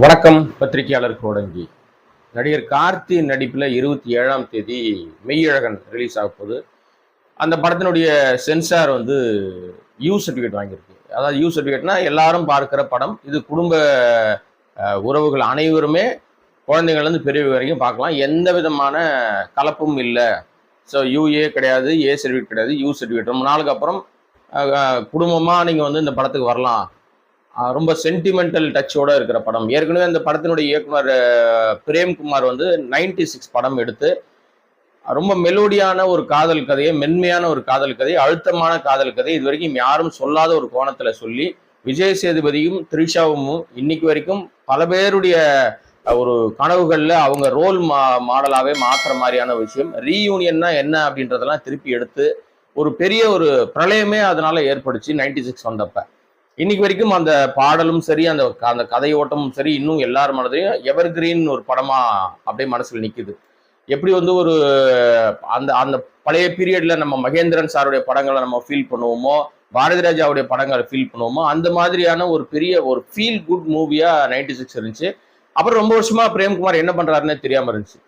வணக்கம். பத்திரிகையாளர் கோடங்கி நடிகர் கார்த்தி நடிப்பில் இருபத்தி ஏழாம் தேதி மெய்யழகன் ரிலீஸ் ஆக போகுது. அந்த படத்தினுடைய சென்சார் வந்து யூ சர்டிஃபிகேட் வாங்கியிருக்கு. அதாவது யூ சர்டிஃபிகேட்னா எல்லாரும் பார்க்குற படம். இது குடும்ப உறவுகள் அனைவருமே குழந்தைங்கள்லேருந்து பெரியவங்க வரைக்கும் பார்க்கலாம். எந்த விதமான கலப்பும் இல்லை. ஸோ யூஏ கிடையாது ஏ சர்டிஃபிகேட் கிடையாது யூ சர்டிஃபிகேட் ரொம்ப நாளுக்கு அப்புறம் குடும்பமாக நீங்கள் வந்து இந்த படத்துக்கு வரலாம். ரொம்ப சென்டிமெண்டல் டச்சோட இருக்கிற படம். ஏற்கனவே அந்த படத்தினுடைய இயக்குனர் பிரேம்குமார் வந்து 96 சிக்ஸ் படம் எடுத்து ரொம்ப மெலோடியான ஒரு காதல் கதையை மென்மையான ஒரு காதல் கதை அழுத்தமான காதல் கதை இது வரைக்கும் யாரும் சொல்லாத ஒரு கோணத்துல சொல்லி விஜய் சேதுபதியும் த்ரிஷாவும் இன்னைக்கு வரைக்கும் பல பேருடைய ஒரு கனவுகளில் அவங்க ரோல் மா மாடலாகவே மாற்றுற மாதிரியான விஷயம். ரீயூனியன்னா என்ன அப்படின்றதெல்லாம் திருப்பி எடுத்து ஒரு பெரிய ஒரு பிரளயமே அதனால ஏற்படுச்சு 96 சிக்ஸ் வந்தப்ப. இன்னைக்கு வரைக்கும் அந்த பாடலும் சரி அந்த அந்த கதை ஓட்டமும் சரி இன்னும் எல்லார் மனதையும் எவர் கிரீன் ஒரு படமா அப்படியே மனசுல நிக்குது. எப்படி வந்து ஒரு அந்த அந்த பழைய பீரியட்ல நம்ம மகேந்திரன் சாருடைய படங்களை நம்ம ஃபீல் பண்ணுவோமோ பாரதிராஜாவுடைய படங்களை ஃபீல் பண்ணுவோமோ அந்த மாதிரியான ஒரு பெரிய ஒரு ஃபீல் குட் மூவியா 96 சிக்ஸ் இருந்துச்சு. அப்புறம் ரொம்ப வருஷமா பிரேம்குமார் என்ன பண்றாருன்னே தெரியாம இருந்துச்சு.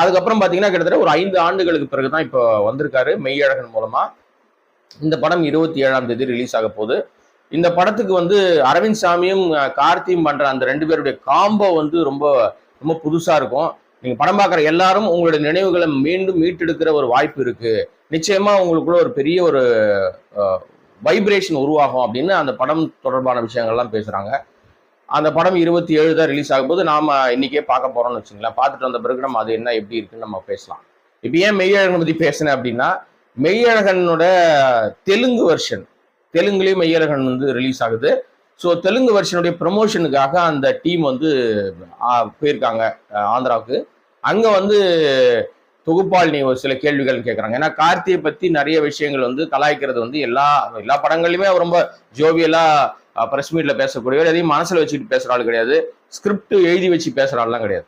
அதுக்கப்புறம் பாத்தீங்கன்னா கிட்டத்தட்ட ஒரு ஐந்து ஆண்டுகளுக்கு பிறகுதான் இப்போ வந்திருக்காரு மெய்யழகன் மூலமா. இந்த படம் இருபத்தி ஏழாம் தேதி ரிலீஸ் ஆக போகுது. இந்த படத்துக்கு வந்து அரவிந்த் சாமியும் கார்த்தியும் பண்ற அந்த ரெண்டு பேருடைய காம்போ வந்து ரொம்ப ரொம்ப புதுசா இருக்கும். நீங்க படம் பார்க்குற எல்லாரும் உங்களுடைய நினைவுகளை மீண்டும் மீட்டெடுக்கிற ஒரு வாய்ப்பு இருக்கு. நிச்சயமா உங்களுக்குள்ள ஒரு பெரிய ஒரு வைப்ரேஷன் உருவாகும் அப்படின்னு அந்த படம் தொடர்பான விஷயங்கள்லாம் பேசுறாங்க. அந்த படம் இருபத்தி ஏழு தான் ரிலீஸ் ஆகும்போது நாம இன்னைக்கே பார்க்க போறோம்னு வச்சுங்களேன் பார்த்துட்டு வந்த பிறகு நம்ம அது என்ன எப்படி இருக்குன்னு நம்ம பேசலாம். இப்போ ஏன் மெய்யழகன் பத்தி பேசினேன் அப்படின்னா மெய்யழகனோட தெலுங்கு வெர்ஷன் தெலுங்குலேயும் மையழகன் வந்து ரிலீஸ் ஆகுது. ஸோ தெலுங்கு வெர்ஷனுடைய ப்ரமோஷனுக்காக அந்த டீம் வந்து போயிருக்காங்க ஆந்திராவுக்கு. அங்கே வந்து தொகுப்பாளினி ஒரு சில கேள்விகள் கேட்குறாங்க ஏன்னா கார்த்தியை பற்றி நிறைய விஷயங்கள் வந்து கலாய்க்கிறது வந்து எல்லா எல்லா படங்கள்லையுமே அவர் ரொம்ப ஜோவியலாக ப்ரெஸ் மீட்டில் பேசக்கூடியவர். எதையும் மனசில் வச்சுட்டு பேசுகிற ஆள் கிடையாது. ஸ்கிரிப்ட் எழுதி வச்சு பேசுகிற ஆள்லாம் கிடையாது.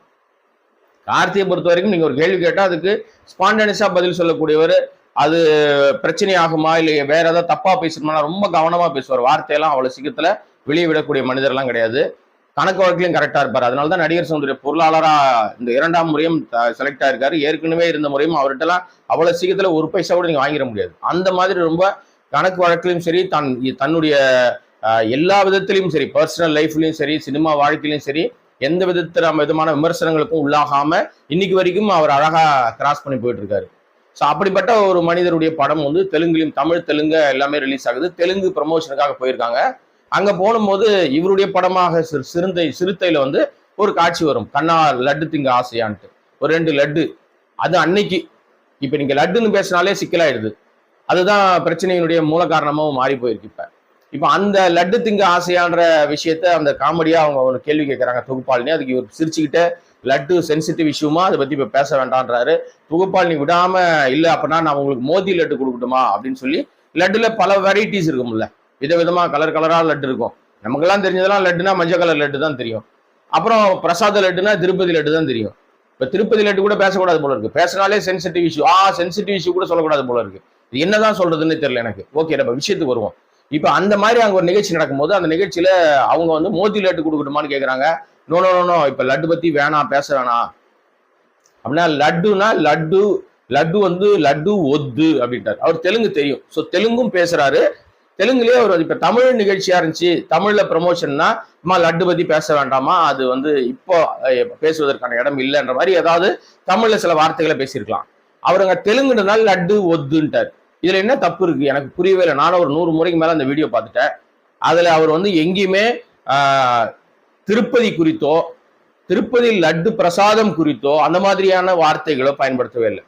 கார்த்தியை பொறுத்த வரைக்கும் நீங்கள் ஒரு கேள்வி கேட்டால் அதுக்கு ஸ்பான்டனிஸாக பதில் சொல்லக்கூடியவர் அது பிரச்சனையாகுமா இல்லை வேற ஏதாவது தப்பா பேசணும்னா ரொம்ப கவனமா பேசுவார். வார்த்தையெல்லாம் அவ்வளவு சீக்கிரத்துல வெளியே விடக்கூடிய மனிதர்லாம் கிடையாது. கணக்கு வழக்கிலையும் கரெக்டா இருப்பார். அதனால தான் நடிகர் சௌந்தரிய பொருளாளரா இந்த இரண்டாம் முறையும் செலக்ட் ஆயிருக்காரு. ஏற்கனவே இருந்த முறையும் அவர்கிட்டலாம் அவ்வளவு சீக்கிரத்துல ஒரு பைசா கூட நீங்க வாங்கிட முடியாது. அந்த மாதிரி ரொம்ப கணக்கு வழக்கிலையும் சரி தன் தன்னுடைய எல்லா விதத்திலையும் சரி பர்சனல் லைஃப்லயும் சரி சினிமா வாழ்க்கையிலும் சரி எந்த விதத்துல விதமான விமர்சனங்களுக்கும் உள்ளாகாம இன்னைக்கு வரைக்கும் அவர் அழகா கிராஸ் பண்ணி போயிட்டு இருக்காரு. ஸோ அப்படிப்பட்ட ஒரு மனிதருடைய படம் வந்து தெலுங்குலையும் தமிழ் தெலுங்கு எல்லாமே ரிலீஸ் ஆகுது. தெலுங்கு ப்ரமோஷனுக்காக போயிருக்காங்க. அங்கே போகும்போது இவருடைய படமாக சிறு- சிறுத்தை சிறுத்தையில் வந்து ஒரு காட்சி வரும். கண்ணா லட்டு திங்க ஆசையான்ட்டு. ஒரு ரெண்டு லட்டு. அது அன்னைக்கு. இப்போ நீங்கள் லட்டுன்னு பேசினாலே சிக்கலாயிடுது. அதுதான் பிரச்சனையினுடைய மூல காரணமாகவும் மாறி போயிருக்கு இப்போ. இப்போ அந்த லட்டு திங்க ஆசையான்ற விஷயத்த அந்த காமெடியாக அவங்க ஒரு கேள்வி கேட்குறாங்க தொகுப்பாளினி அதுக்கு இவர் சிரிச்சுக்கிட்டு லட்டு சென்சிட்டிவ் இஷ்யூமா அதை பத்தி இப்ப பேச வேண்டான்றாரு. தொகுப்பாளினி விடாம இல்லை அப்படின்னா நான் உங்களுக்கு மோதி லட்டு கொடுக்கட்டுமா? அப்படின்னு சொல்லி லட்டுல பல வெரைட்டிஸ் இருக்கும்ல விதவிதமா கலர் கலரா லட்டு இருக்கும். நமக்கெல்லாம் தெரிஞ்சதெல்லாம் லட்டுனா மஞ்சள் கலர் லட்டு தான் தெரியும். அப்புறம் பிரசாத லட்டுனா திருப்பதி லட்டு தான் தெரியும். இப்ப திருப்பதி லட்டு கூட பேசக்கூடாது போல இருக்கு. பேசினாலே சென்சிட்டிவ் இஷ்யூ ஆ சென்சிட்டிவ் இஷ்யூ கூட சொல்லக்கூடாது போல இருக்கு. இது என்னதான் சொல்றதுன்னு தெரியல எனக்கு. ஓகே நம்ம விஷயத்துக்கு வருவோம். இப்ப அந்த மாதிரி அங்க ஒரு நிகழ்ச்சி நடக்கும்போது அந்த நிகழ்ச்சியில அவங்க வந்து மோதி லட்டு கொடுக்கட்டுமான்னு கேக்குறாங்க. No no no no laddu பத்தி வேணாம் பேச வேணாம். அப்படின்னா லட்டுனா லட்டு லட்டு வந்து லட்டு ஒத்து அப்படின்ட்டார். அவர் தெலுங்கு தெரியும். ஸோ தெலுங்கும் பேசுறாரு. தெலுங்குலயே அவர் இப்ப தமிழ் நிகழ்ச்சியா இருந்துச்சு. தமிழ்ல ப்ரமோஷன்னா அம்மா லட்டு பத்தி பேச வேண்டாமா? அது வந்து இப்போ பேசுவதற்கான இடம் இல்லைன்ற மாதிரி ஏதாவது தமிழ்ல சில வார்த்தைகளை பேசியிருக்கலாம். அவருங்க தெலுங்குனால லட்டு ஒத்துன்ட்டார். இதுல என்ன தப்பு இருக்கு? எனக்கு புரியவே இல்லை. நானும் ஒரு நூறு முறைக்கு மேல அந்த வீடியோ பார்த்துட்டேன். அதுல அவர் வந்து எங்கேயுமே திருப்பதி குறித்தோ திருப்பதி லட்டு பிரசாதம் குறித்தோ அந்த மாதிரியான வார்த்தைகளோ பயன்படுத்தவே இல்லை.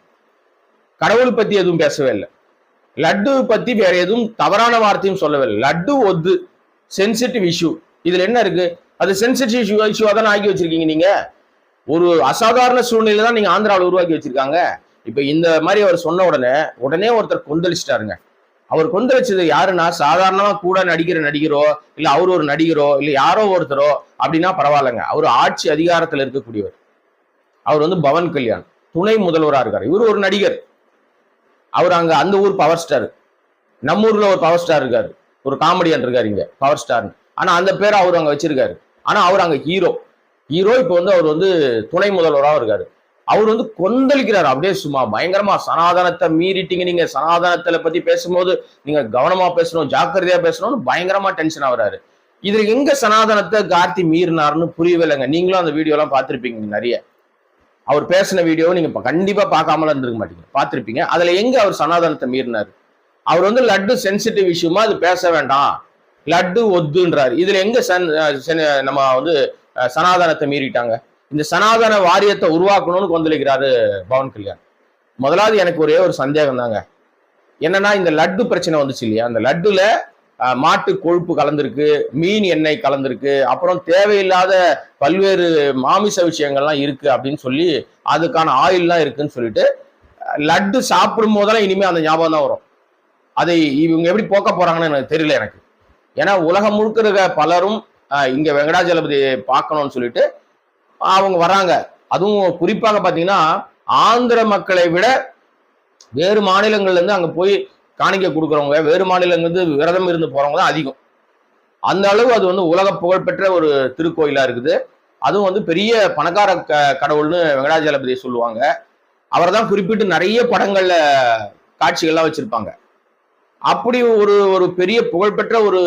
கடவுள் பத்தி எதுவும் பேசவே இல்லை. லட்டு பத்தி வேற எதுவும் தவறான வார்த்தையும் சொல்லவே இல்லை. லட்டு ஒத்து சென்சிட்டிவ் இஷ்யூ இதுல என்ன இருக்கு? அது சென்சிட்டிவ் இஷ்யூ இஷ்யூவா தான் ஆக்கி வச்சிருக்கீங்க நீங்க. ஒரு அசாதாரண சூழ்நிலை தான் நீங்க ஆந்திராவில் உருவாக்கி வச்சிருக்காங்க. இப்ப இந்த மாதிரி அவர் சொன்ன உடனே உடனே ஒருத்தர் கொந்தளிச்சிட்டாருங்க. அவர் கொந்தளிச்சது யாருன்னா சாதாரணமா கூட நடிக்கிற நடிகரோ இல்ல அவர் ஒரு நடிகரோ இல்ல யாரோ ஒருத்தரோ அப்படின்னா பரவாயில்லைங்க. அவர் ஆட்சி அதிகாரத்தில் இருக்கக்கூடியவர். அவர் வந்து பவன் கல்யாண். துணை முதல்வராக இருக்கார். இவர் ஒரு நடிகர். அவர் அங்க அந்த ஊர் பவர் ஸ்டார் நம்ம ஊர்ல ஒரு பவர் ஸ்டார் இருக்காரு. ஒரு காமெடியன் இருக்காரு இங்க பவர் ஸ்டார்னு ஆனா அந்த பேரை அவர் அங்க வச்சிருக்காரு. ஆனா அவர் அங்க ஹீரோ ஹீரோ இப்போ வந்து அவர் வந்து துணை முதல்வராக இருக்காரு. அவர் வந்து கொந்தளிக்கிறார். அப்படியே சும்மா பயங்கரமா சனாதனத்தை மீறிட்டீங்க. நீங்க சனாதனத்தை பத்தி பேசும்போது நீங்க கவனமா பேசணும் ஜாக்கிரதையா பேசணும்னு பயங்கரமா டென்ஷன் ஆகுறாரு. இதுல எங்க சனாதனத்தை கார்த்தி மீறினாருன்னு புரியவே இல்லைங்க நீங்களும் அந்த வீடியோ எல்லாம் பார்த்திருப்பீங்க நிறைய. அவர் பேசின வீடியோவை நீங்க கண்டிப்பா பார்க்காமல இருந்திருக்க மாட்டீங்க. பார்த்திருப்பீங்க. அதுல எங்க அவர் சனாதனத்தை மீறினாரு? அவர் வந்து லட்டு சென்சிட்டிவ் விஷயமா அது பேச வேண்டாம். லட்டு ஒத்துன்றாரு. இதுல எங்க சன் நம்ம வந்து சனாதனத்தை மீறிட்டாங்க? இந்த சனாதன வாரியத்தை உருவாக்கணும்னு கொந்தளிக்கிறாரு பவன் கல்யாண். முதலாவது எனக்கு ஒரே ஒரு சந்தேகம் தாங்க என்னன்னா இந்த லட்டு பிரச்சனை வந்துச்சு இல்லையா? அந்த லட்டுல மாட்டு கொழுப்பு கலந்திருக்கு மீன் எண்ணெய் கலந்திருக்கு அப்புறம் தேவையில்லாத பல்வேறு மாமிச விஷயங்கள்லாம் இருக்கு அப்படின்னு சொல்லி அதுக்கான ஆயில்லாம் இருக்குன்னு சொல்லிட்டு லட்டு சாப்பிடும் போதெல்லாம் இனிமே அந்த ஞாபகம் தான் வரும். அதை இவங்க எப்படி போக்க போறாங்கன்னு எனக்கு தெரியல எனக்கு. ஏன்னா உலகம் முழுக்க இருக்க பலரும் இங்க வெங்கடாஜலபதி பார்க்கணும்னு சொல்லிட்டு அவங்க வராங்க அதுவும் குறிப்பாக பார்த்தீங்கன்னா ஆந்திர மக்களை விட வேறு மாநிலங்கள்ல இருந்து போய் காணிக்க கொடுக்குறவங்க வேறு மாநிலங்கள்லேருந்து விரதம் இருந்து போறவங்க தான் அதிகம். அந்த அளவு அது வந்து உலக புகழ்பெற்ற ஒரு திருக்கோயிலா இருக்குது. அதுவும் வந்து பெரிய பணக்கார க கடவுள்னு வெங்கடாஜலபதியை சொல்லுவாங்க. அவர் தான் குறிப்பிட்டு நிறைய படங்களில் காட்சிகள்லாம் வச்சுருப்பாங்க. அப்படி ஒரு ஒரு பெரிய புகழ்பெற்ற ஒரு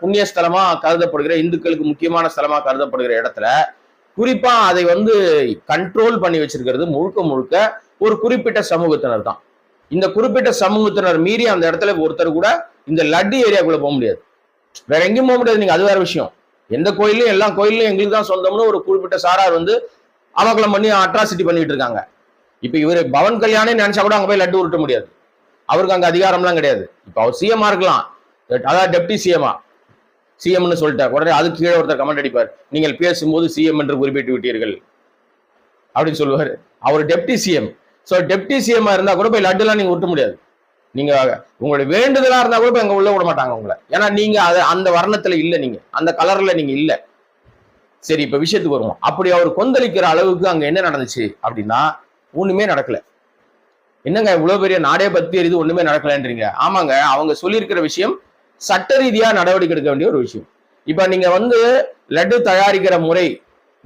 புண்ணிய ஸ்தலமாக கருதப்படுகிற இந்துக்களுக்கு முக்கியமான ஸ்தலமாக கருதப்படுகிற இடத்துல குறிப்பா அதை வந்து கண்ட்ரோல் பண்ணி வச்சிருக்கிறது முழுக்க முழுக்க ஒரு குறிப்பிட்ட சமூகத்தினர் தான் இந்த குறிப்பிட்ட சமூகத்தினர் மீறி அந்த இடத்துல ஒருத்தர் கூட இந்த லட்டு ஏரியாக்குள்ள போக முடியாது. வேற எங்கேயும் போக முடியாது. நீங்க அது வேற விஷயம். எந்த கோயிலையும் எல்லா கோயிலையும் எங்களுக்கு தான் சொந்தம்னு ஒரு குறிப்பிட்ட சாரார் வந்து அமக்கலம் பண்ணி அட்ராசிட்டி பண்ணிட்டு இருக்காங்க. இப்ப இவர் பவன் கல்யாணே நினைச்சா கூட அங்க போய் லட்டு உருட்ட முடியாது. அவருக்கு அங்க அதிகாரம்லாம் கிடையாது. இப்ப அவர் சிஎம்மா இருக்கலாம். அதாவது டெப்டி சிஎம்மா சிஎம்னு சொல்லிட்டார் உடனே அதுக்கு கீழே ஒருத்தர் கமெண்ட் அடிப்பார். நீங்கள் பேசும்போது சிஎம் என்று குறிப்பிட்டு விட்டீர்கள். அப்படின்னு சொல்லுவாரு. அவர் டெப்டி சிஎம் ஸோ டெப்டி சிஎம்மா இருந்தா கூட போய் லட்டுலாம் நீங்கள் விட்ட முடியாது. நீங்க உங்களுடைய வேண்டுதலாக இருந்தா கூட போய் அங்கே உள்ள விட மாட்டாங்க உங்களை. ஏன்னா நீங்க அதை அந்த வர்ணத்தில் இல்லை நீங்கள் அந்த கலரில் நீங்கள் இல்லை. சரி இப்போ விஷயத்துக்கு வருவோம். அப்படி அவர் கொந்தளிக்கிற அளவுக்கு அங்க என்ன நடந்துச்சு அப்படின்னா ஒண்ணுமே நடக்கல. என்னங்க இவ்வளோ பெரிய நாடே பத்தி எரிது ஒன்றுமே நடக்கலைன்றீங்க? ஆமாங்க அவங்க சொல்லியிருக்கிற விஷயம் சட்ட ரீதியா நடவடிக்கை எடுக்க வேண்டிய ஒரு விஷயம். இப்ப நீங்க வந்து லட்டு தயாரிக்கிற முறை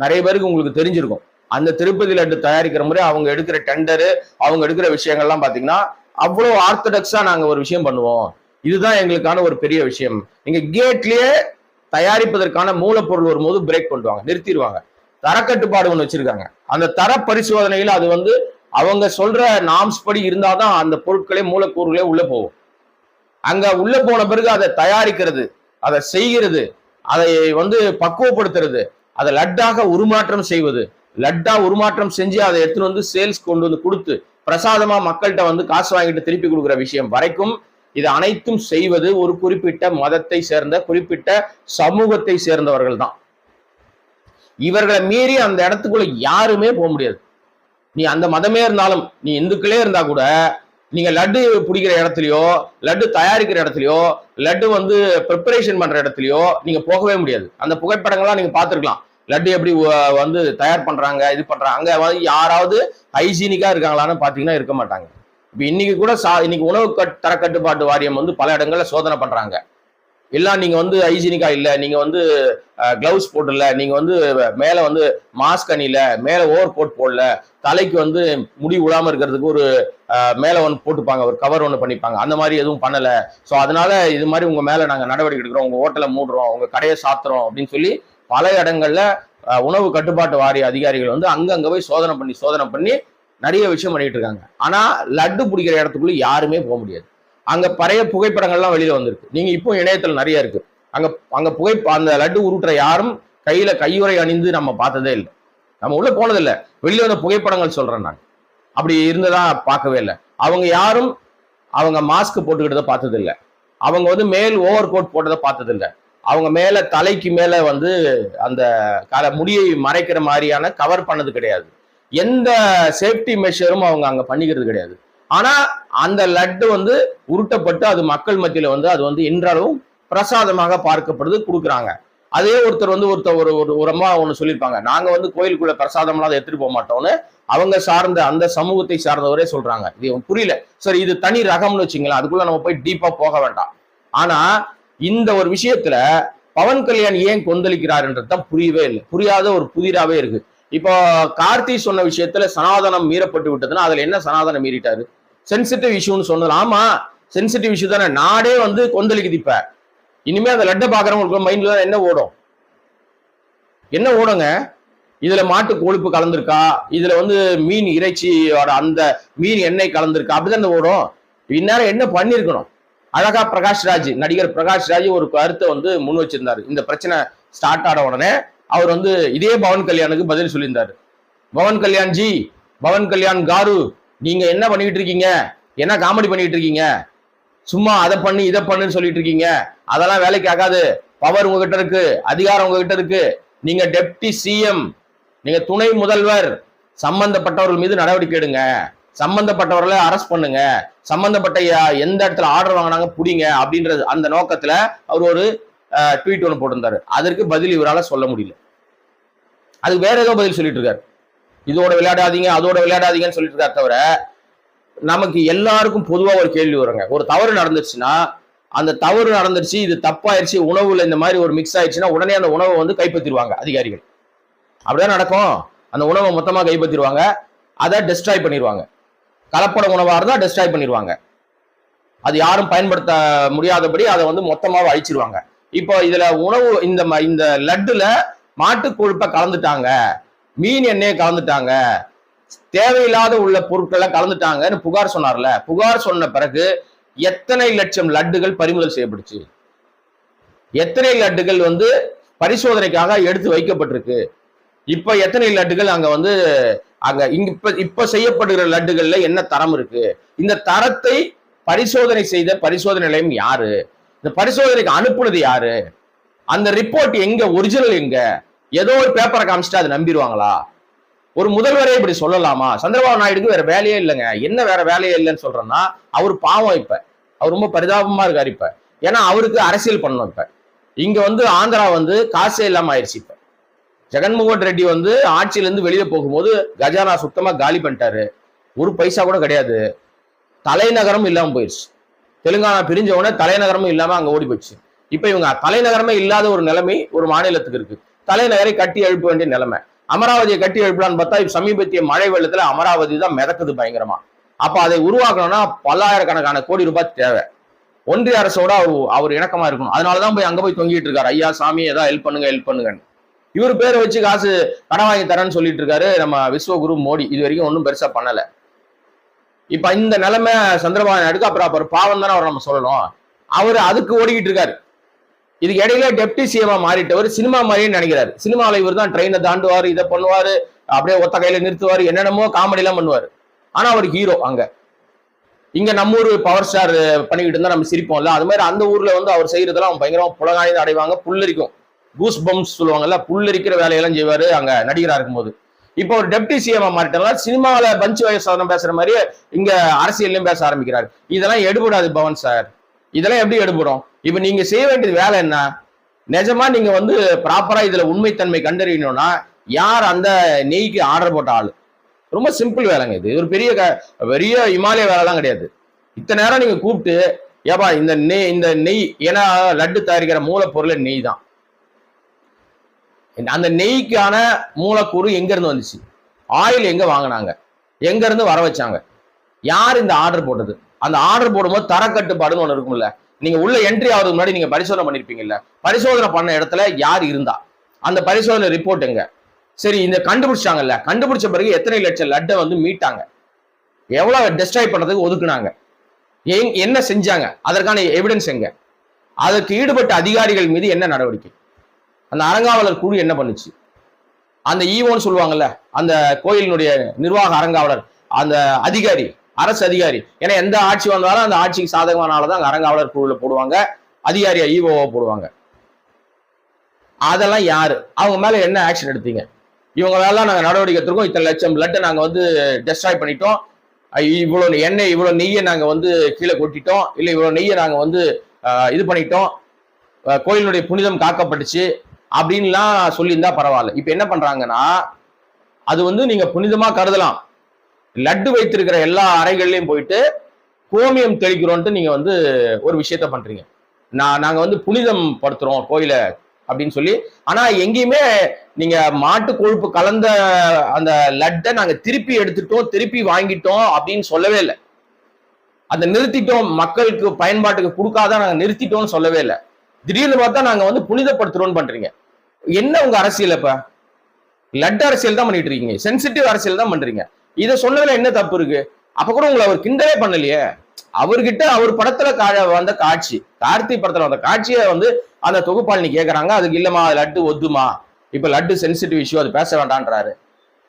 நிறைய பேருக்கு உங்களுக்கு தெரிஞ்சிருக்கும். அந்த திருப்பதி லட்டு தயாரிக்கிற முறை அவங்க எடுக்கிற டெண்டரு அவங்க எடுக்கிற விஷயங்கள்லாம் பாத்தீங்கன்னா அவ்வளவு ஆர்த்தடாக்ஸா நாங்க ஒரு விஷயம் பண்ணுவோம். இதுதான் எங்களுக்கான ஒரு பெரிய விஷயம். நீங்க கேட்லயே தயாரிப்பதற்கான மூலப்பொருள் வரும்போது பிரேக் பண்ணுவாங்க நிறுத்திடுவாங்க. தரக்கட்டுப்பாடு ஒன்று வச்சிருக்காங்க. அந்த தர பரிசோதனையில அது வந்து அவங்க சொல்ற நாம்ஸ் படி இருந்தாதான் அந்த பொருட்களே மூலக்கூறுகளே உள்ள போகும். அங்க உள்ள போன பிறகு அதை தயாரிக்கிறது அதை செய்கிறது அதை வந்து பக்குவப்படுத்துறது அதை லட்டாக உருமாற்றம் செய்வது. லட்டா உருமாற்றம் செஞ்சு அதை எடுத்துட்டு வந்து சேல்ஸ் கொண்டு வந்து கொடுத்து பிரசாதமா மக்கள்கிட்ட வந்து காசு வாங்கிட்டு திருப்பி கொடுக்குற விஷயம் வரைக்கும் இது அனைத்தும் செய்வது ஒரு குறிப்பிட்ட மதத்தை சேர்ந்த குறிப்பிட்ட சமூகத்தை சேர்ந்தவர்கள் தான். இவர்களை மீறி அந்த இடத்துக்குள்ள யாருமே போக முடியாது. நீ அந்த மதமே இருந்தாலும் நீ இந்துக்களே இருந்தா கூட நீங்க லட்டு பிடிக்கிற இடத்துலயோ லட்டு தயாரிக்கிற இடத்துலயோ லட்டு வந்து ப்ரிப்பரேஷன் பண்ற இடத்துலயோ நீங்க போகவே முடியாது. அந்த புகைப்படங்கள்லாம் நீங்க பார்த்துருக்கலாம். லட்டு எப்படி வந்து தயார் பண்றாங்க இது பண்றாங்க அங்க வந்து யாராவது ஹைஜீனிக்கா இருக்காங்களான்னு பாத்தீங்கன்னா இருக்க மாட்டாங்க. இப்ப இன்னைக்கு கூட சா இன்னைக்கு உணவு கட் தரக்கட்டுப்பாட்டு வாரியம் வந்து பல இடங்கள்ல சோதனை பண்றாங்க. எல்லாம் நீங்கள் வந்து ஹைஜீனிக்காக இல்லை நீங்கள் வந்து க்ளவுஸ் போடல நீங்கள் வந்து மேலே வந்து மாஸ்க் அணியில் மேலே ஓவர் கோட் போடல தலைக்கு வந்து முடி விடாமல் இருக்கிறதுக்கு ஒரு மேலே ஒன்று போட்டுப்பாங்க ஒரு கவர் ஒன்று பண்ணிப்பாங்க. அந்த மாதிரி எதுவும் பண்ணலை. ஸோ அதனால இது மாதிரி உங்கள் மேலே நாங்கள் நடவடிக்கை எடுக்கிறோம். உங்கள் ஹோட்டலை மூடுறோம் உங்கள் கடையை சாத்துறோம் அப்படின்னு சொல்லி பல இடங்களில் உணவு கட்டுப்பாட்டு வாரிய அதிகாரிகள் வந்து அங்கங்கே போய் சோதனை பண்ணி சோதனை பண்ணி நிறைய விஷயம் பண்ணிட்டு இருக்காங்க. ஆனால் லட்டு பிடிக்கிற இடத்துக்குள்ளே யாருமே போக முடியாது. அங்க பழைய புகைப்படங்கள்லாம் வெளியில வந்திருக்கு. நீங்க இப்போ இணையத்துல நிறைய இருக்கு. அங்க அங்க புகை அந்த லட்டு உருட்டுற யாரும் கையில கையுறை அணிந்து நம்ம பார்த்ததே இல்லை. நம்ம உள்ள போனதில்லை. வெளியில வந்த புகைப்படங்கள் சொல்றேன் நான். அப்படி இருந்ததா பார்க்கவே இல்லை. அவங்க யாரும் அவங்க மாஸ்க் போட்டுக்கிட்டதை பார்த்தது அவங்க வந்து மேல் ஓவர் கோட் போட்டதை பார்த்தது அவங்க மேல தலைக்கு மேல வந்து அந்த கல முடியை மறைக்கிற மாதிரியான கவர் பண்ணது கிடையாது. எந்த சேஃப்டி மெஷரும் அவங்க அங்க பண்ணிக்கிறது கிடையாது. ஆனா அந்த லட்டு வந்து உருட்டப்பட்டு அது மக்கள் மத்தியில வந்து அது வந்து இன்றளவும் பிரசாதமாக பார்க்கப்படுது கொடுக்குறாங்க. அதே ஒருத்தர் வந்து ஒருத்தர் ஒரு ஒரு உரமா ஒன்று சொல்லியிருப்பாங்க. நாங்கள் வந்து கோயிலுக்குள்ள பிரசாதம்லாம் அதை எடுத்துட்டு போக மாட்டோம்னு அவங்க சார்ந்த அந்த சமூகத்தை சார்ந்தவரே சொல்றாங்க. இது புரியல. சரி இது தனி ரகம்னு வச்சுங்களேன் அதுக்குள்ள நம்ம போய் டீப்பா போக வேண்டாம். ஆனா இந்த ஒரு விஷயத்துல பவன் கல்யாண் ஏன் கொந்தளிக்கிறாருன்றது தான் புரியவே இல்லை. புரியாத ஒரு புதிராவே இருக்கு. இப்போ கார்த்தி சொன்ன விஷயத்துல சனாதனம் மீறப்பட்டு விட்டதுன்னா அதுல என்ன சனாதனம் மீறிட்டாரு? சென்சிட்டிவ் இஷ்யூன்னு சொன்னது. ஆமா சென்சிட்டிவ் இஷ்யூ தானே. நாடே வந்து கொந்தளிக்குது இப்ப. இனிமே அந்த லட்டை பாக்குறவங்களுக்கு மைண்ட்ல என்ன ஓடும்? என்ன ஓடுங்க? இதுல மாட்டு கொழுப்பு கலந்திருக்கா? இதுல வந்து மீன் இறைச்சியோட அந்த மீன் எண்ணெய் கலந்திருக்கா? அப்படிதான் ஓடும். இந்நேரம் என்ன பண்ணிருக்கணும்? அழகா பிரகாஷ் ராஜ் நடிகர் பிரகாஷ் ராஜ் ஒரு கருத்தை வந்து முன் வச்சிருந்தாரு. இந்த பிரச்சனை ஸ்டார்ட் ஆன உடனே அவர் வந்து இதே பவன் கல்யாணுக்கு பதில் சொல்லியிருந்தாரு. பவன் கல்யாண் ஜி பவன் கல்யாண் காரு நீங்க என்ன பண்ணிட்டு இருக்கீங்க? என்ன காமெடி பண்ணிட்டு இருக்கீங்க? சும்மா அதை பண்ணி இதை பண்ணுன்னு சொல்லிட்டு இருக்கீங்க. அதெல்லாம் வேலைக்கு ஆகாது. பவர் உங்ககிட்ட இருக்கு. அதிகாரம் உங்ககிட்ட இருக்கு. நீங்க டெப்டி சிஎம் நீங்க துணை முதல்வர் சம்பந்தப்பட்டவர்கள் மீது நடவடிக்கை எடுங்க. சம்பந்தப்பட்டவர்களை அரெஸ்ட் பண்ணுங்க. சம்பந்தப்பட்ட யா- எந்த இடத்துல ஆர்டர் வாங்கினாங்க புடிங்க அப்படின்றது அந்த நோக்கத்துல அவர் ஒரு ட்வீட் ஒன்று போட்டிருந்தாரு. அதற்கு பதில் இவரால் சொல்ல முடியல. அதுக்கு வேற ஏதோ பதில் சொல்லிட்டு இருக்காரு. இதோட விளையாடாதீங்க அதோட விளையாடாதீங்கன்னு சொல்லிட்டு இருக்கா தவிர நமக்கு எல்லாருக்கும் பொதுவாக ஒரு கேள்வி வருங்க. ஒரு தவறு நடந்துருச்சுன்னா அந்த தவறு நடந்துருச்சு இது தப்பாயிருச்சு உணவுல இந்த மாதிரி ஒரு மிக்ஸ் ஆயிடுச்சுன்னா உடனே அந்த உணவை வந்து கைப்பற்றிடுவாங்க அதிகாரிகள். அப்படிதான் நடக்கும். அந்த உணவை மொத்தமாக கைப்பற்றிடுவாங்க. அதை டெஸ்ட்ராய் பண்ணிடுவாங்க. கலப்பட உணவாக இருந்தால் டெஸ்ட்ராய் பண்ணிடுவாங்க. அது யாரும் பயன்படுத்த முடியாதபடி அதை வந்து மொத்தமாக அழிச்சிருவாங்க. இப்போ இதில் உணவு இந்த ம- இந்த லட்டுல மாட்டு கொழுப்பை கலந்துட்டாங்க. மீன் எண்ணெயை கலந்துட்டாங்க. தேவையில்லாத உள்ள பொருட்களை கலந்துட்டாங்கன்னு புகார் சொன்னார்ல. புகார் சொன்ன பிறகு எத்தனை லட்சம் லட்டுகள் பறிமுதல் செய்யப்பட்டுச்சு? எத்தனை லட்டுகள் வந்து பரிசோதனைக்காக எடுத்து வைக்கப்பட்டிருக்கு? இப்ப எத்தனை லட்டுகள் அங்க வந்து அங்க இங்க இப்ப இப்ப செய்யப்படுகிற லட்டுகள்ல என்ன தரம் இருக்கு? இந்த தரத்தை பரிசோதனை செய்த பரிசோதனை நிலையம் யாரு? இந்த பரிசோதனைக்கு அனுப்புனது யாரு? அந்த ரிப்போர்ட் எங்க? ஒரிஜினல் எங்க? ஏதோ ஒரு பேப்பரை காமிச்சிட்டு அதை நம்பிடுவாங்களா? ஒரு முதல்வரே இப்படி சொல்லலாமா? சந்திரபாபு நாயுடுக்கு வேற வேலையே இல்லைங்க. என்ன வேற வேலையே இல்லைன்னு சொல்றேன்னா அவர் பாவம் இப்ப. அவர் ரொம்ப பரிதாபமா இருக்காரு இப்ப. ஏன்னா அவருக்கு அரசியல் பண்ணணும் இப்ப. இங்க வந்து ஆந்திரா வந்து காசே இல்லாம ஆயிடுச்சு இப்ப. ஜெகன்மோகன் ரெட்டி வந்து ஆட்சியில இருந்து வெளியே போகும்போது கஜானா சுத்தமா காலி பண்ணிட்டாரு. ஒரு பைசா கூட கிடையாது. தலைநகரம் இல்லாம போயிடுச்சு தெலுங்கானா பிரிஞ்ச உடனே தலைநகரமும் இல்லாம அங்க ஓடி போயிடுச்சு இப்ப இவங்க தலைநகரமே இல்லாத ஒரு நிலைமை ஒரு மாநிலத்துக்கு இருக்கு. தலைநகரை கட்டி எழுப்ப வேண்டிய நிலைமை. அமராவதியை கட்டி எழுப்பலான்னு பார்த்தா சமீபத்திய மழை வெள்ளத்துல அமராவதி தான் மிதக்குது பயங்கரமா. அப்ப அதை உருவாக்கணும்னா பல்லாயிரக்கணக்கான கோடி ரூபாய் தேவை. ஒன்றிய அரசோட அவர் அவர் இணக்கமா இருக்கணும். அதனாலதான் போய் அங்க போய் தொங்கிட்டு இருக்காரு. ஐயா சாமி ஏதாவது ஹெல்ப் பண்ணுங்க ஹெல்ப் பண்ணுங்கன்னு. இவர் பேரை வச்சு காசு கடன் வாங்கி தரேன்னு சொல்லிட்டு இருக்காரு நம்ம விஸ்வகுரு மோடி. இது வரைக்கும் ஒன்றும் பெருசா பண்ணல. இப்ப இந்த நிலைமை சந்திரபாபு நாயுடுக்கு அப்புறம் அப்புறம் பாவம் தானே அவர் நம்ம சொல்லணும். அவர் அதுக்கு ஓடிக்கிட்டு இருக்காரு. இதுக்கு இடையில டெப்டி சிஎம்மா மாறிட்டவர் சினிமா மாதிரியே நினைக்கிறாரு. சினிமாவில் இவர் தான் ட்ரெயினை தாண்டுவார் இதை பண்ணுவார் அப்படியே ஒத்த கையில நிறுத்துவார் என்னென்னமோ காமெடி எல்லாம் பண்ணுவார். ஆனா அவர் ஹீரோ அங்க. இங்க நம்ம ஊர் பவர் ஸ்டார் பண்ணிக்கிட்டு இருந்தா நம்ம சிரிப்போம்ல. அது மாதிரி அந்த ஊர்ல வந்து அவர் செய்யறதெல்லாம் பயங்கரமா புலகாய்ந்து அடைவாங்க புல்லரிக்கும். கூஸ் பம்ஸ் சொல்லுவாங்கல்ல புல்லரிக்கிற வேலையெல்லாம் செய்வாரு அங்க நடிகரா இருக்கும்போது. இப்போ ஒரு டெப்டி சிஎம் மாறிட்டனால சினிமாவில பஞ்சு வயசாதனம் பேசுற மாதிரி இங்க அரசியல்லையும் பேச ஆரம்பிக்கிறாரு. இதெல்லாம் எடுபடாது பவன் சார். இதெல்லாம் எப்படி எடுபடும்? இப்போ நீங்க செய்ய வேண்டியது வேலை என்ன? நிஜமா நீங்க வந்து ப்ராப்பரா இதுல உண்மைத்தன்மை கண்டறியணும்னா யார் அந்த நெய்க்கு ஆர்டர் போட்ட ஆள்? ரொம்ப சிம்பிள் வேலைங்க இது. ஒரு பெரிய க- பெரிய இமாலய வேலைலாம் கிடையாது. இத்தனை நேரம் நீங்க கூப்பிட்டு ஏப்பா இந்த நெய் இந்த நெய் ஏன்னா லட்டு தயாரிக்கிற மூலப்பொருள் நெய் தான். அந்த நெய்க்கான மூலக்கூறு எங்க இருந்து வந்துச்சு? ஆயில் எங்க வாங்கினாங்க? எங்க இருந்து வர வச்சாங்க? யார் இந்த ஆர்டர் போட்டது? அந்த ஆர்டர் போடும்போது தரக்கட்டுப்பாடுன்னு ஒன்று இருக்கும்ல. நீங்க உள்ள என்ட்ரி ஆகிறதுக்கு முன்னாடி நீங்க பரிசோதனை பண்ணிருப்பீங்கல்ல. பரிசோதனை பண்ண இடத்துல யார் இருந்தா? அந்த பரிசோதனை ரிப்போர்ட் எங்க? சரி இந்த கண்டுபிடிச்சாங்கல்ல கண்டுபிடிச்ச பிறகு எத்தனை லட்சம் லட்டை வந்து மீட்டாங்க? எவ்வளவு டெஸ்ட்ராய் பண்றதுக்கு ஒதுக்குனாங்க? என்ன செஞ்சாங்க? அதற்கான எவிடன்ஸ் எங்க? அதற்கு ஈடுபட்ட அதிகாரிகள் மீது என்ன நடவடிக்கை? அந்த அறங்காவலர் குழு என்ன பண்ணுச்சு? அந்த ஈவோன்னு சொல்லுவாங்கல்ல அந்த கோயிலினுடைய நிர்வாக அறங்காவலர் அந்த அதிகாரி அரசு அதிகாரி. ஏன்னா எந்த ஆட்சி வந்தாலும் அந்த ஆட்சிக்கு சாதகமான தான் அங்க அறங்காவலர் குழுல போடுவாங்க. அதிகாரியா ஈவோவா போடுவாங்க. அதெல்லாம் யாரு? அவங்க மேல என்ன ஆக்ஷன் எடுத்தீங்க? இவங்க மேல நாங்க நடவடிக்கை எடுத்திருக்கோம். இத்தனை லட்சம் பிளட்டை நாங்க வந்து டெஸ்ட்ராய் பண்ணிட்டோம். இவ்வளோ இவ்வளவு எண்ணெய் இவ்வளவு நெய்யை நாங்க வந்து கீழே கொட்டிட்டோம். இல்ல இவ்வளவு நெய்யை நாங்க வந்து இது பண்ணிட்டோம். கோயிலுடைய கோயிலினுடைய புனிதம் காக்கப்பட்டுச்சு. அப்படின்லாம் சொல்லியிருந்தா பரவாயில்ல. இப்ப என்ன பண்றாங்கன்னா அது வந்து நீங்க புனிதமா கருதலாம். லட்டு வைத்திருக்கிற எல்லா அறைகள்லையும் போயிட்டு கோமியம் தெளிக்கிறோன்ட்டு நீங்கள் வந்து ஒரு விஷயத்த பண்ணுறீங்க நான் நாங்கள் வந்து புனிதம் படுத்துகிறோம் கோயிலை அப்படின்னு சொல்லி. ஆனால் எங்கேயுமே நீங்கள் மாட்டு கொழுப்பு கலந்த அந்த லட்டை நாங்கள் திருப்பி எடுத்துட்டோம் திருப்பி வாங்கிட்டோம் அப்படின்னு சொல்லவே இல்லை. அதை நிறுத்திட்டோம் மக்களுக்கு பயன்பாட்டுக்கு கொடுக்காத நாங்கள் நிறுத்திட்டோம்னு சொல்லவே இல்லை. திடீர்னு பார்த்தா நாங்கள் வந்து புனிதப்படுத்துறோம்னு பண்ணுறீங்க என்ன உங்கள் அரசியல் இப்போ லட் அரசியல் தான் பண்ணிட்டு இருக்கீங்க. சென்சிட்டிவ் அரசியல் தான் பண்ணுறீங்க இதை சொன்னதுல என்ன தப்பு இருக்கு? அப்ப கூட உங்களை அவர் கிண்டலே பண்ணலையே. அவர்கிட்ட அவர் படத்துல கா- வந்த காட்சி கார்த்தி படத்துல வந்த காட்சியை வந்து அந்த தொகுப்பாளினி கேக்குறாங்க. அதுக்கு இல்லமா அது லட்டு ஒத்துமா? இப்ப லட்டு சென்சிட்டிவ் இஷ்யூ அது பேச வேண்டான்றாரு.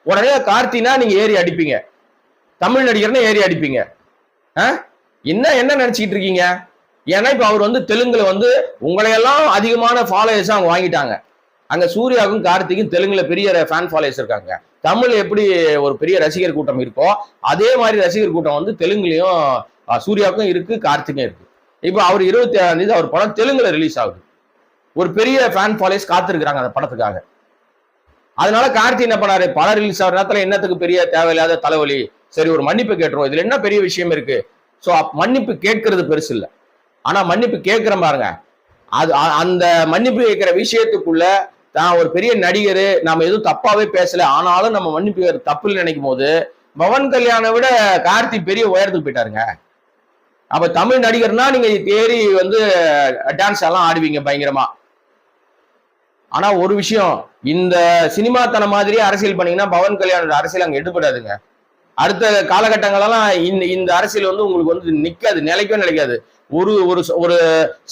உடனே கார்த்தினா நீங்க ஏறி அடிப்பீங்க. தமிழ் நடிகர்னு ஏறி அடிப்பீங்க. ஆ? என்ன என்ன நினைச்சிட்டு இருக்கீங்க? ஏன்னா இப்ப அவர் வந்து தெலுங்குல வந்து உங்களையெல்லாம் அதிகமான ஃபாலோயர்ஸ் அவங்க வாங்கிட்டாங்க. அங்க சூர்யாவுக்கும் கார்த்திக்கும் தெலுங்குல பெரிய ஃபேன் ஃபாலோயர்ஸ் இருக்காங்க. தமிழ் எப்படி ஒரு பெரிய ரசிகர் கூட்டம் இருக்கோ அதே மாதிரி ரசிகர் கூட்டம் வந்து தெலுங்குலயும் சூர்யாவுக்கும் இருக்கு கார்த்திக்கும் இருக்கு. இப்போ அவர் இருபத்தி ஏழாம் தேதி அவர் படம் தெலுங்குல ரிலீஸ் ஆகுது. ஒரு பெரிய ஃபேன் ஃபாலோயர்ஸ் காத்திருக்கிறாங்க அந்த படத்துக்காக. அதனால கார்த்தி என்ன பண்ணாரு? படம் ரிலீஸ் ஆகிற நேரத்துல என்னத்துக்கு பெரிய தேவையில்லாத தலைவலி? சரி ஒரு மன்னிப்பு கேட்டுருவோம். இதுல என்ன பெரிய விஷயம் இருக்கு? ஸோ மன்னிப்பு கேட்கறது பெருசு இல்லை. ஆனா மன்னிப்பு கேட்கிற பாருங்க. அது அந்த மன்னிப்பு கேட்கிற விஷயத்துக்குள்ள தான் ஒரு பெரிய நடிகர் நாம எதுவும் தப்பாவே பேசல ஆனாலும் நம்ம மன்னிப்பு தப்புன்னு நினைக்கும் போது பவன் கல்யாணை விட கார்த்தி பெரிய உயரத்துக்கு போயிட்டாருங்க. அப்ப தமிழ் நடிகர்னா நீங்க தேறி வந்து டான்ஸ் எல்லாம் ஆடுவீங்க பயங்கரமா. ஆனா ஒரு விஷயம் இந்த சினிமாத்தனம் மாதிரி அரசியல் பண்ணீங்கன்னா பவன் கல்யாணோட அரசியல் அங்க எடுபடாதுங்க. அடுத்த காலகட்டங்களெல்லாம் இந்த இந்த அரசியல் வந்து உங்களுக்கு வந்து நிக்காது நிலைக்கவே நிலைக்காது. ஒரு ஒரு ஒரு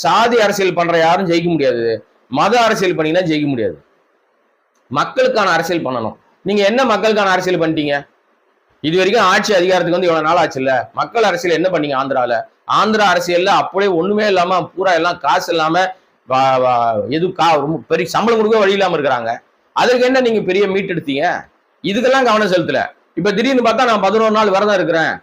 சாதி அரசியல் பண்ற யாரும் ஜெயிக்க முடியாது. மத அரசியல் பண்ணீங்கன்னா ஜெயிக்க முடியாது. மக்களுக்கான அரசியல் பண்ணணும். நீங்க என்ன மக்களுக்கான அரசியல் பண்ணிட்டீங்க? இது வரைக்கும் ஆட்சி அதிகாரத்துக்கு வந்து இவ்வளவு நாள் ஆச்சு இல்ல மக்கள் அரசியல் என்ன பண்ணீங்க ஆந்திரால? ஆந்திரா அரசியல்ல அப்படியே ஒண்ணுமே இல்லாம பூரா எல்லாம் காசு இல்லாம வா- வா- எது கா ரொம்ப பெரிய சம்பளம் கொடுக்க வழி இல்லாம இருக்கிறாங்க. அதுக்கு என்ன நீங்க பெரிய மீட் எடுத்தீங்க? இதுக்கெல்லாம் கவனம் செலுத்தல. இப்ப திடீர்னு பார்த்தா நான் பதினோரு நாள் விரதம் இருக்கிறேன்.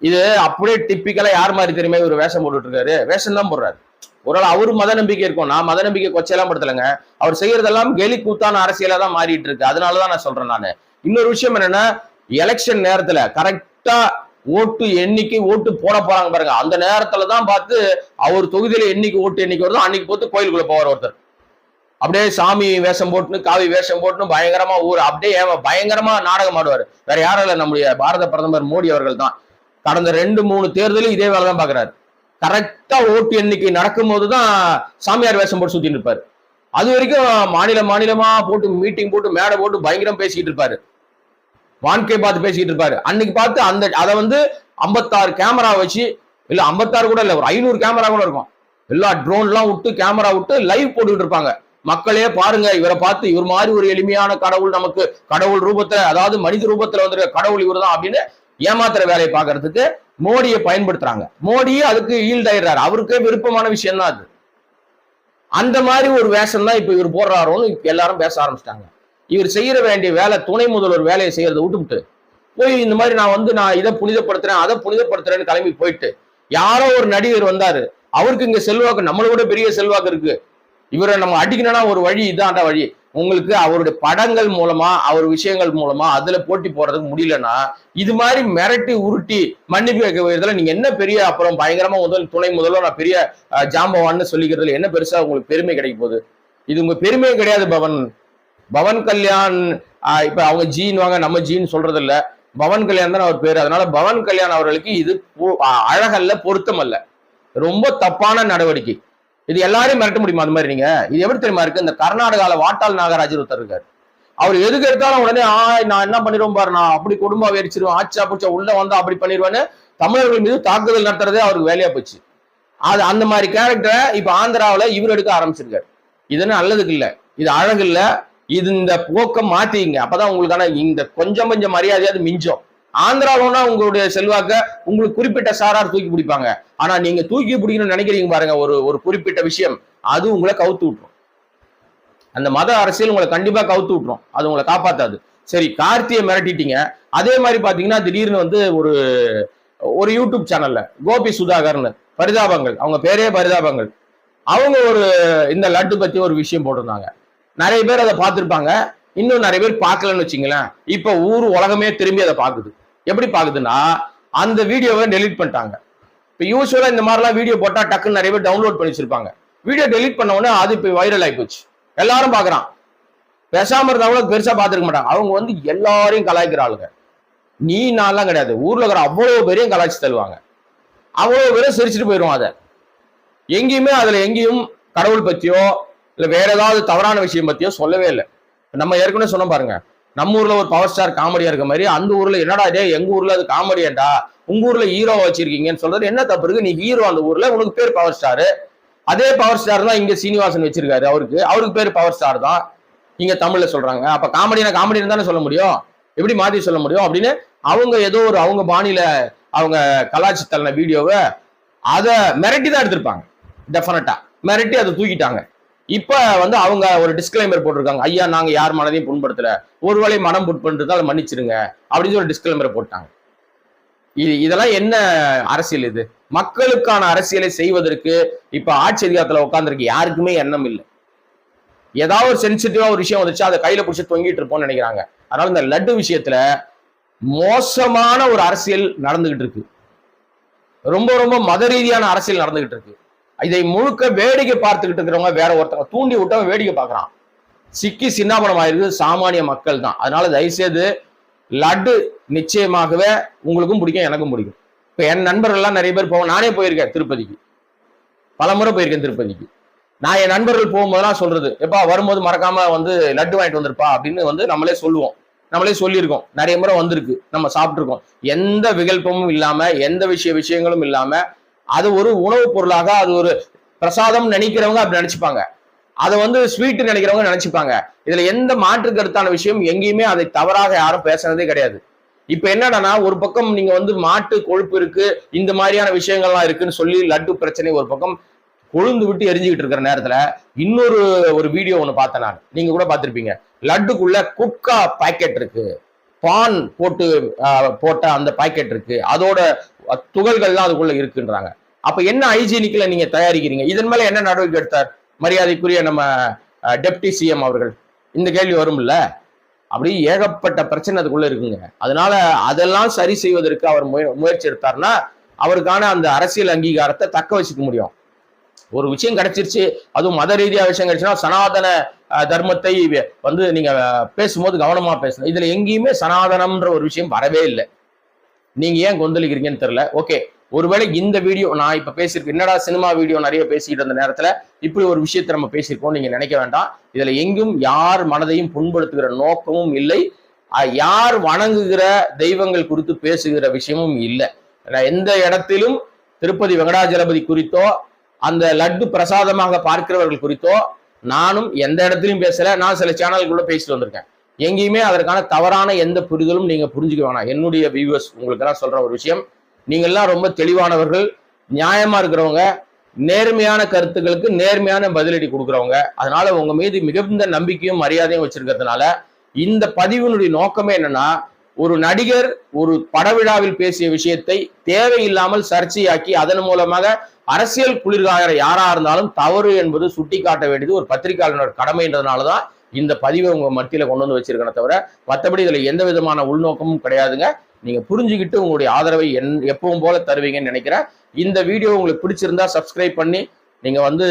இது அப்படியே டிப்பிக்கலா யார் மாதிரி தெரியுமா? இவர் வேஷம் போட்டுட்டு இருக்காரு. வேஷம் தான் போடுறாரு. ஒரு ஆள் அவரு மத நம்பிக்கை இருக்கும். நான் மத நம்பிக்கை கொச்சையெல்லாம் படுத்தலைங்க. அவர் செய்யறதெல்லாம் கேலி கூத்தான அரசியலா தான் மாறிட்டு இருக்கு. அதனாலதான் நான் சொல்றேன் நானு. இன்னொரு விஷயம் என்னன்னா எலெக்ஷன் நேரத்துல கரெக்டா ஓட்டு எண்ணிக்கை ஓட்டு போட போறாங்க பாருங்க. அந்த நேரத்துல தான் பார்த்து அவர் தொகுதியில என்னைக்கு ஓட்டு எண்ணிக்கை வருதோ அன்னைக்கு போட்டு கோயிலுக்குள்ள போவார் ஒருத்தர். அப்படியே சாமி வேஷம் போட்டுன்னு காவி வேஷம் போட்டுன்னு பயங்கரமா ஊர் அப்படியே பயங்கரமா நாடகம் ஆடுவார். வேற யாரும் இல்லை நம்முடைய பாரத பிரதமர் மோடி அவர்கள் தான். கடந்த ரெண்டு மூணு தேர்தலும் இதே வேலை தான் பாக்குறாரு கரெக்டா ஓட்டு எண்ணிக்கை நடக்கும்போது தான் சாமியார் வேஷம் போட்டு சுத்திட்டு இருப்பாரு. அது வரைக்கும் மாநில மாநிலமா போட்டு மீட்டிங் போட்டு மேடை போட்டு பயங்கரம் பேசிக்கிட்டு இருப்பாரு. வாழ்க்கையை பார்த்து பேசிக்கிட்டு இருப்பாரு. அன்னைக்கு பார்த்து அந்த அதை வந்து ஐம்பத்தாறு கேமரா வச்சு இல்ல ஐம்பத்தாறு கூட இல்ல ஒரு ஐநூறு கேமரா கூட இருக்கும். எல்லா ட்ரோன்லாம் விட்டு கேமரா விட்டு லைவ் போட்டுக்கிட்டு இருப்பாங்க. மக்களே பாருங்க இவரை பார்த்து இவர் மாதிரி ஒரு எளிமையான கடவுள் நமக்கு கடவுள் ரூபத்துல அதாவது மனித ரூபத்துல வந்துருக்க கடவுள் இவர் தான் அப்படின்னு ஏமாத்துற வேலையை பார்க்கறதுக்கு மோடியை பயன்படுத்துறாங்க. மோடியே அதுக்கு ஈல்ட் ஆயிடுறாரு. அவருக்கே விருப்பமான விஷயம் தான் அது. அந்த மாதிரி ஒரு வேஷம் தான் இப்ப இவர் போடுறாரோன்னு இப்ப எல்லாரும் பேச ஆரம்பிச்சிட்டாங்க. இவர் செய்யற வேண்டிய வேலை துணை முதல்வர் வேலையை செய்யறதை விட்டுவிட்டு போய் இந்த மாதிரி நான் வந்து நான் இதை புனிதப்படுத்துறேன் அதை புனிதப்படுத்துறேன்னு கிளம்பி போயிட்டு யாரோ ஒரு நடிகர் வந்தாரு. அவருக்கு இங்க செல்வாக்கு நம்மளை விட பெரிய செல்வாக்கு இருக்கு. இவரை நம்ம அடிக்கணும்னா ஒரு வழி இதான்டா வழி. உங்களுக்கு அவருடைய படங்கள் மூலமா அவர் விஷயங்கள் மூலமா அதுல போட்டி போடுறதுக்கு முடியலன்னா இது மாதிரி மிரட்டி உருட்டி மன்னிப்பு கேட்க வைக்கிறதுல நீங்க என்ன பெரிய அப்புறம் பயங்கரமா முதல் துணை முதல்ல நான் பெரிய ஜாம்பவான்னு சொல்லிக்கிறதுல என்ன பெருசா உங்களுக்கு பெருமை கிடைக்க போகுது? இது உங்க பெருமையே கிடையாது பவன். பவன் கல்யாண் இப்ப அவங்க ஜீன் வாங்க நம்ம ஜீன் சொல்றது இல்ல பவன் கல்யாண் தான் அவர் பேரு. அதனால பவன் கல்யாண் அவர்களுக்கு இது அழகல்ல பொருத்தம் அல்ல. ரொம்ப தப்பான நடவடிக்கை. இது எல்லாரையும் மிரட்ட முடியுமா அந்த மாதிரி நீங்க? இது எப்படி தெரியுமா இருக்கு? இந்த கர்நாடகால வாட்டாள் நாகராஜர் ஒருத்தர் இருக்காரு. அவர் எதுக்கு எடுத்தாலும் உடனே ஆ நான் என்ன பண்ணிடுவோம் பாரு நான் அப்படி குடும்பம் வெறிச்சிருவேன் ஆச்சா பூச்சா உள்ள வந்தா அப்படி பண்ணிடுவேன்னு தமிழர்கள் மீது தாக்குதல் நடத்துறதே அவருக்கு வேலையா போச்சு. அது அந்த மாதிரி கேரக்டரை இப்ப ஆந்திராவில் இவர் எடுக்க ஆரம்பிச்சிருக்காரு. இது நல்லதுக்கு இல்ல. இது அழகு இல்ல. இது இந்த போக்கம் மாத்திங்க. அப்பதான் உங்களுக்கான இந்த கொஞ்சம் கொஞ்சம் மரியாதையாவது மிஞ்சம். ஆந்திராவுன்னா உங்களுடைய செல்வாக்க உங்களுக்கு குறிப்பிட்ட சாரார் தூக்கி பிடிப்பாங்க. ஆனா நீங்க தூக்கி பிடிக்கணும்னு நினைக்கிறீங்க பாருங்க ஒரு ஒரு குறிப்பிட்ட விஷயம். அது உங்களை கவுத்து விட்டுரும். அந்த மத அரசியல் உங்களை கண்டிப்பா கவுத்து விட்டுரும். அது உங்களை காப்பாத்தாது. சரி கார்த்தியை மிரட்டிட்டீங்க. அதே மாதிரி பாத்தீங்கன்னா திடீர்னு வந்து ஒரு ஒரு யூடியூப் சேனல்ல கோபி சுதாகர்னு பரிதாபங்கள். அவங்க பேரே பரிதாபங்கள். அவங்க ஒரு இந்த லட்டு பத்தி ஒரு விஷயம் போட்டிருந்தாங்க. நிறைய பேர் அதை பார்த்துருப்பாங்க. இன்னும் நிறைய பேர் பார்க்கலன்னு வச்சுங்களேன். இப்ப ஊர் உலகமே திரும்பி அதை பார்க்குது. எப்படி பார்க்குதுன்னா அந்த வீடியோவை டெலீட் பண்ணிட்டாங்க. இப்போ யூஸ்வலாக இந்த மாதிரிலாம் வீடியோ போட்டால் டக்குன்னு நிறைய பேர் டவுன்லோட் பண்ணி வச்சிருப்பாங்க. வீடியோ டெலிட் பண்ண உடனே அது இப்போ வைரல் ஆகி போச்சு. எல்லாரும் பார்க்குறான் பேசாமல் இருந்தவங்கள பெருசா பார்த்துருக்க மாட்டாங்க. அவங்க வந்து எல்லாரையும் கலாய்க்கிற ஆளுங்க. நீ நான்லாம் கிடையாது. ஊரில் இருக்கிற அவ்வளோ பேரையும் கலாய்ச்சி தருவாங்க அவ்வளோ பேரும் சிரிச்சுட்டு போயிடுவோம் அதை. எங்கேயுமே அதில் எங்கேயும் கடவுள் பற்றியோ இல்லை வேற ஏதாவது தவறான விஷயம் பற்றியோ சொல்லவே இல்லை. நம்ம ஏற்கனவே சொன்ன பாருங்க. நம்ம ஊர்ல ஒரு பவர் ஸ்டார் காமெடியா இருக்க மாதிரி அந்த ஊர்ல என்னடா இதே? எங்க ஊர்ல அது காமெடியாண்டா உங்க ஊர்ல ஹீரோ வச்சிருக்கீங்கன்னு சொல்றது என்ன தப்பு இருக்கு? நீ ஹீரோ அந்த ஊர்ல உனக்கு பேர் பவர் ஸ்டாரு அதே பவர் ஸ்டார் தான் இங்க சீனிவாசன் வச்சிருக்காரு அவருக்கு. அவருக்கு பேர் பவர் ஸ்டார் தான். இங்க தமிழ்ல சொல்றாங்க. அப்ப காமெடினா காமெடினு தானே சொல்ல முடியும்? எப்படி மாத்தி சொல்ல முடியும்? அப்படின்னு அவங்க ஏதோ ஒரு அவங்க பாணியில அவங்க கலாச்சி தள்ளின வீடியோவை அதை மிரட்டி தான் எடுத்திருப்பாங்க. டெஃபினட்டா மிரட்டி அதை தூக்கிட்டாங்க. இப்ப வந்து அவங்க ஒரு டிஸ்கிளைமர் போட்டிருக்காங்க. ஐயா நாங்க யார் மனதையும் புண்படுத்தல. ஒருவேளை மனம் புண்படுத்தால் மன்னிச்சிருங்க. அப்படின்னு சொல்லி டிஸ்கிளைமர் போட்டாங்க. இது இதெல்லாம் என்ன அரசியல் இது? மக்களுக்கான அரசியலை செய்வதற்கு இப்ப ஆட்சி அதிகாரத்துல உட்காந்துருக்கு யாருக்குமே எண்ணம் இல்லை. ஏதாவது ஒரு சென்சிட்டிவா ஒரு விஷயம் வந்துச்சு அதை கையில பிடிச்சி தொங்கிட்டு இருப்போம்னு நினைக்கிறாங்க. அதனால இந்த லட்டு விஷயத்துல மோசமான ஒரு அரசியல் நடந்துகிட்டு இருக்கு. ரொம்ப ரொம்ப மத ரீதியான அரசியல் நடந்துகிட்டு இருக்கு. இதை முழுக்க வேடிக்கை பார்த்துக்கிட்டு இருக்கிறவங்க வேற ஒருத்தவங்க. தூண்டி விட்டவன் வேடிக்கை பார்க்கறான். சிக்கி சின்னாபனம் ஆயிருக்கு சாமானிய மக்கள் தான். அதனால தயவுசெய்து லட்டு நிச்சயமாகவே உங்களுக்கும் பிடிக்கும் எனக்கும் பிடிக்கும். இப்ப என் நண்பர்கள்லாம் நிறைய பேர் போவோம் நானே போயிருக்கேன் திருப்பதிக்கு. பல முறை போயிருக்கேன் திருப்பதிக்கு. நான் என் நண்பர்கள் போகும்போதெல்லாம் சொல்றது எப்பா வரும்போது மறக்காம வந்து லட்டு வாங்கிட்டு வந்திருப்பா அப்படின்னு வந்து நம்மளே சொல்லுவோம். நம்மளே சொல்லியிருக்கோம். நிறைய முறை வந்திருக்கு. நம்ம சாப்பிட்டுருக்கோம். எந்த விகல்பமும் இல்லாம எந்த விஷய விஷயங்களும் இல்லாம அது ஒரு உணவுப் பொருளாக அது ஒரு பிரசாதம் நினைக்கிறவங்க அப்படி நினைச்சுப்பாங்க. அதை வந்து ஸ்வீட் நினைக்கிறவங்க நினைச்சுப்பாங்க. இதுல எந்த மாற்று கருத்தான விஷயம் எங்கேயுமே அதை தவறாக யாரும் பேசுனதே கிடையாது. இப்ப என்னடான்னா ஒரு பக்கம் நீங்க வந்து மாட்டு கொழுப்பு இருக்கு இந்த மாதிரியான விஷயங்கள்லாம் இருக்குன்னு சொல்லி லட்டு பிரச்சனை ஒரு பக்கம் கொழுந்து விட்டு எரிஞ்சுக்கிட்டு இருக்கிற நேரத்துல இன்னொரு ஒரு வீடியோ ஒன்று பார்த்தேன் நான். நீங்க கூட பார்த்துருப்பீங்க. லட்டுக்குள்ள குட்கா பாக்கெட் இருக்கு. பான் போட்டு போட்ட அந்த பாக்கெட் இருக்கு. அதோட துகள்கள்லாம் அதுக்குள்ள இருக்குன்றாங்க. அப்ப என்ன ஹைஜீனிக்ல நீங்க தயாரிக்கிறீங்க? இதன் மேல என்ன நடவடிக்கை எடுத்தார்? மரியாதைக்குரிய நம்ம டெப்டி சிஎம் அவர்கள். இந்த கேள்வி வரும்ல? அப்படி ஏகப்பட்ட பிரச்சனை அதுக்குள்ள இருக்குங்க. அதனால அதெல்லாம் சரி செய்வதற்கு அவர் முய- முயற்சி எடுத்தார்னா அவருக்கான அந்த அரசியல் அங்கீகாரத்தை தக்க வச்சுக்க முடியும். ஒரு விஷயம் கிடைச்சிருச்சு அதுவும் மத ரீதியா விஷயம் கிடைச்சுன்னா சனாதன தர்மத்தை வந்து நீங்க பேசும்போது கவனமா பேசணும். இதுல எங்கேயுமே சனாதனம்ன்ற ஒரு விஷயம் வரவே இல்லை. நீங்க ஏன் கொந்தளிக்கிறீங்கன்னு தெரியல. ஓகே ஒருவேளை இந்த வீடியோ நான் இப்ப பேசியிருக்கேன் என்னடா சினிமா வீடியோ நிறைய பேசிக்கிட்டு இருந்த நேரத்துல இப்படி ஒரு விஷயத்தை நம்ம பேசியிருக்கோம் நீங்க நினைக்க வேண்டாம். இதுல எங்கும் யார் மனதையும் புண்படுத்துகிற நோக்கமும் இல்லை. யார் வணங்குகிற தெய்வங்கள் குறித்து பேசுகிற விஷயமும் இல்லை. எந்த இடத்திலும் திருப்பதி வெங்கடாஜலபதி குறித்தோ அந்த லட்டு பிரசாதமாக பார்க்கிறவர்கள் குறித்தோ நானும் எந்த இடத்துலையும் பேசல. நான் சில சேனல்குள்ள பேசிட்டு வந்திருக்கேன். எங்கேயுமே அதற்கான தவறான எந்த புரிதலும் நீங்க புரிஞ்சுக்க வேணாம். என்னுடைய வியூவர்ஸ் உங்களுக்கு எல்லாம் சொல்ற ஒரு விஷயம். நீங்கள்லாம் ரொம்ப தெளிவானவர்கள் நியாயமா இருக்கிறவங்க நேர்மையான கருத்துக்களுக்கு நேர்மையான பதிலடி கொடுக்குறவங்க. அதனால உங்க மீது மிகுந்த நம்பிக்கையும் மரியாதையும் வச்சிருக்கிறதுனால இந்த பதிவினுடைய நோக்கமே என்னன்னா ஒரு நடிகர் ஒரு படவிழாவில் பேசிய விஷயத்தை தேவையில்லாமல் சர்ச்சையாக்கி அதன் மூலமாக அரசியல் குளிர்காயற யாரா இருந்தாலும் தவறு என்பது சுட்டிக்காட்ட வேண்டியது ஒரு பத்திரிகையாளர் கடமைன்றதுனால தான் இந்த பதிவை உங்கள் மத்தியில் கொண்டு வந்து வச்சிருக்கேனே தவிர மற்றபடி இதில் எந்த விதமான உள்நோக்கமும் கிடையாதுங்க. நீங்கள் புரிஞ்சுக்கிட்டு உங்களுடைய ஆதரவை என் எப்பவும் போல தருவீங்கன்னு நினைக்கிறேன். இந்த வீடியோ உங்களுக்கு பிடிச்சிருந்தா சப்ஸ்கிரைப் பண்ணி நீங்கள் வந்து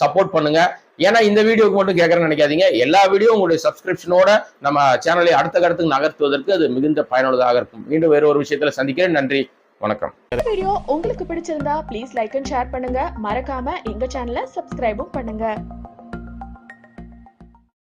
சப்போர்ட் பண்ணுங்க. ஏன்னா இந்த வீடியோக்கு மட்டும் கேட்கறேன்னு நினைக்காதீங்க. எல்லா வீடியோ உங்களுடைய சப்ஸ்கிரிப்ஷனோட நம்ம சேனலை அடுத்த கட்டத்துக்கு நகர்த்துவதற்கு அது மிகுந்த பயனுள்ளதாக இருக்கும். மீண்டும் வேறு ஒரு விஷயத்தில் சந்திக்கிறேன். நன்றி. வணக்கம். வீடியோ உங்களுக்கு பிடிச்சிருந்தா ப்ளீஸ் லைக் அண்ட் ஷேர் பண்ணுங்க. மறக்காம எங்க சேனலை சப்ஸ்கிரைபும் பண்ணுங்க.